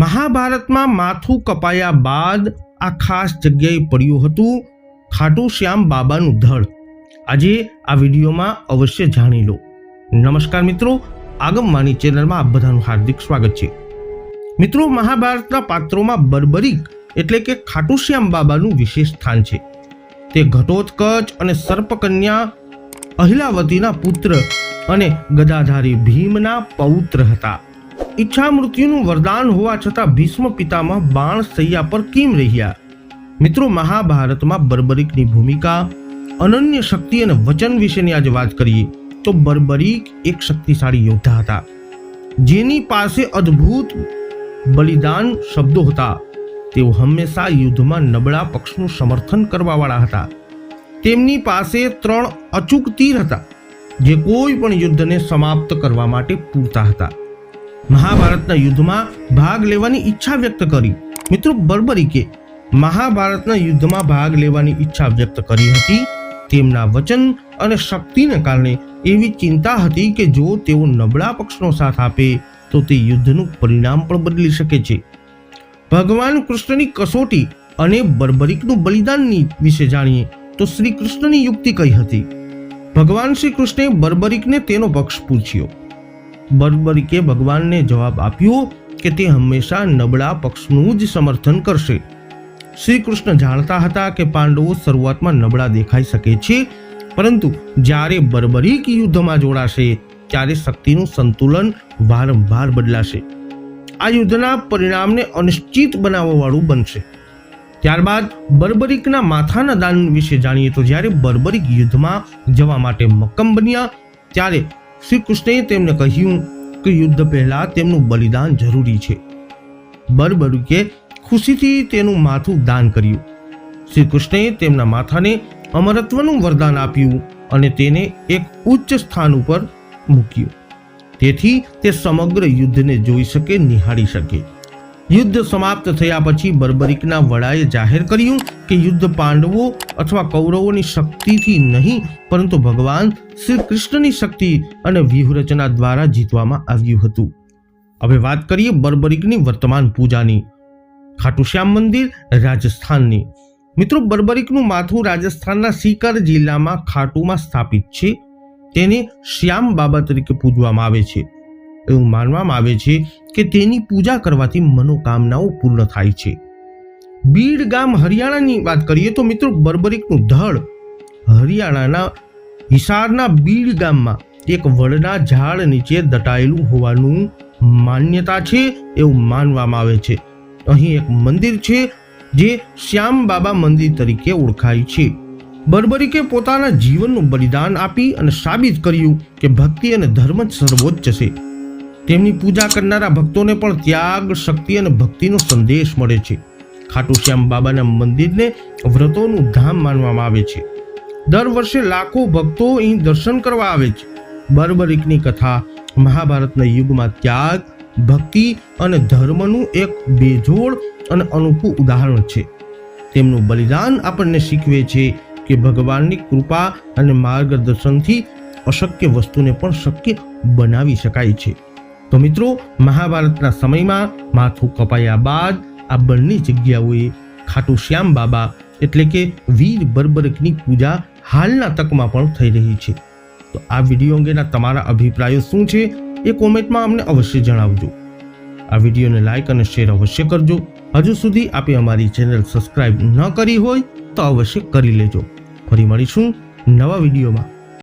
મહાભારતમાં માથું કપાયા બાદ આ ખાસ જગ્યાએ પડ્યું હતું ખાટુ શ્યામ બાબાનું ધડ આજે આ વિડીયોમાં અવશ્ય જાણી લો. નમસ્કાર મિત્રો આગમવાણી ચેનલમાં આપ બધાનું હાર્દિક સ્વાગત છે. મિત્રો, મહાભારતના પાત્રોમાં બર્બરિક એટલે કે ખાટુ શ્યામ બાબાનું વિશેષ સ્થાન છે. તે ઘટોત્કચ અને સર્પકન્યા અહિલાવતીના પુત્ર અને ગદાધારી ભીમના પૌત્ર હતા. ઈચ્છા મૃત્યુનું વરદાન હોવા છતાં ભીષ્મ પિતામાં બાણ સૈયા પર કેમ રહ્યા. મિત્રો, મહાભારતમાં બર્બરિકની ભૂમિકા, અનન્ય શક્તિ અને વચન વિશેની આજે વાત કરીએ, તો બર્બરિક એક શક્તિશાળી યોદ્ધા હતા. જેની પાસે અદ્ભુત બલિદાન શબ્દો હતા. તેઓ હંમેશા યુદ્ધમાં નબળા પક્ષનું સમર્થન કરવાવાળા હતા. તેમની પાસે ત્રણ અચૂક તીર હતા, જે કોઈ પણ યુદ્ધને સમાપ્ત કરવા માટે પૂરતા હતા. મહાભારતના યુદ્ધમાં ભાગ લેવાની ઈચ્છા વ્યક્ત કરી. મિત્રો, બર્બરિકે મહાભારતના યુદ્ધમાં ભાગ લેવાની ઈચ્છા વ્યક્ત કરી હતી. તેમના વચન અને શક્તિને કારણે એવી ચિંતા હતી કે જો તેઓ નબળા પક્ષનો સાથ આપે, તો તે યુદ્ધનું પરિણામ પણ બદલી શકે છે. ભગવાન કૃષ્ણની કસોટી અને બર્બરિકનું બલિદાનની વિશે જાણીએ, તો શ્રી કૃષ્ણની યુક્તિ કઈ હતી? ભગવાન શ્રી કૃષ્ણે બર્બરિકને તેનો પક્ષ પૂછ્યો. બર્બરિકે ભગવાનને જવાબ આપ્યો કે તે હંમેશા નબળા પક્ષનું જ સમર્થન કરશે. શ્રી કૃષ્ણ જાણતા હતા કે પાંડવો શરૂઆતમાં નબળા દેખાઈ શકે છે, પરંતુ જ્યારે બર્બરિક યુદ્ધમાં જોડાશે, ત્યારે શક્તિનું સંતુલન વારંવાર બદલાશે. આ યુદ્ધના પરિણામને અનિશ્ચિત બનાવવાવાળું બનશે. ત્યારબાદ બર્બરિકના માથાના દાન વિશે જાણીએ તો જ્યારે બર્બરિક યુદ્ધમાં જવા માટે મક્કમ બન્યા, ત્યારે શ્રી કૃષ્ણએ તેમને કહ્યું કે યુદ્ધ પહેલા તેમનું બલિદાન જરૂરી છે. બર્બરિકે ખુશીથી તેનું માથું દાન કર્યું. શ્રી કૃષ્ણએ તેમના માથાને અમરત્વનું વરદાન આપ્યું અને તેને એક ઉચ્ચ સ્થાન ઉપર મૂક્યું. તેથી તે સમગ્ર યુદ્ધને જોઈ શકે, નિહાળી શકે. યુદ્ધ સમાપ્ત થયા પછી બર્બરિકના વડાએ જાહેર કર્યું કે યુદ્ધ પાંડવો અથવા કૌરવોની શક્તિથી નહીં, પરંતુ ભગવાન શ્રી કૃષ્ણની શક્તિ અને વ્યૂહરચના દ્વારા જીતવામાં આવ્યું હતું. હવે વાત કરીએ બર્બરિકની વર્તમાન પૂજાની. ખાટુશ્યામ મંદિર રાજસ્થાનની. મિત્રો, બર્બરિકનું માથું રાજસ્થાનના સીકર જિલ્લામાં ખાટુમાં સ્થાપિત છે. તેને શ્યામ બાબા તરીકે પૂજવામાં આવે છે. એવું માનવામાં આવે છે કે તેની પૂજા કરવાથી મનોકામનાઓ પૂર્ણ થાય છે. બીડ ગામ હરિયાણાની વાત કરીએ તો મિત્રો બર્બરિકનું ધડ હરિયાણાના હિસારના બીડ ગામમાં એક વડના ઝાડ નીચે દટાયેલું હોવાનું માન્યતા છે એવું માનવામાં આવે છે. અહીં એક મંદિર છે જે શ્યામ બાબા મંદિર તરીકે ઓળખાય છે. બર્બરિકે પોતાના જીવનનું બલિદાન આપી અને સાબિત કર્યું કે ભક્તિ અને ધર્મ જ સર્વોચ્ચ છે. તેમની પૂજા કરનારા ભક્તોને પણ ત્યાગ, શક્તિ અને ભક્તિનો સંદેશ મળે છે. ખાટુ શ્યામ બાબાના મંદિરને વ્રતોનું ધામ માનવામાં આવે છે. દર વર્ષે લાખો ભક્તો અહીં દર્શન કરવા આવે છે. બર્બરિકની કથા, મહાભારતના યુગમાં ત્યાગ, ભક્તિ અને ધર્મનું એક બેજોડ અને અનોખું ઉદાહરણ છે. તેમનું બલિદાન આપણને શીખવે છે કે ભગવાનની કૃપા અને માર્ગદર્શનથી અશક્ય વસ્તુને પણ શક્ય બનાવી શકાય છે. તો મિત્રો, મહાભારતના સમયમાં માથું કપાયા બાદ આ બંને જગ્યાઓએ ખાટુ શ્યામ બાબા, એટલે કે વીર બર્બરકની પૂજા હાલના તકમાં પણ થઈ રહી છે. તો આ વીડિયો અંગેના તમારા અભિપ્રાયો શું છે એ કોમેન્ટમાં અમને અવશ્ય જણાવજો. આ વિડીયોને લાઇક અને શેર અવશ્ય કરજો. હજુ સુધી આપે અમારી ચેનલ સબસ્ક્રાઇબ ન કરી હોય તો અવશ્ય કરી લેજો. ફરી મળીશું નવા વિડીયોમાં.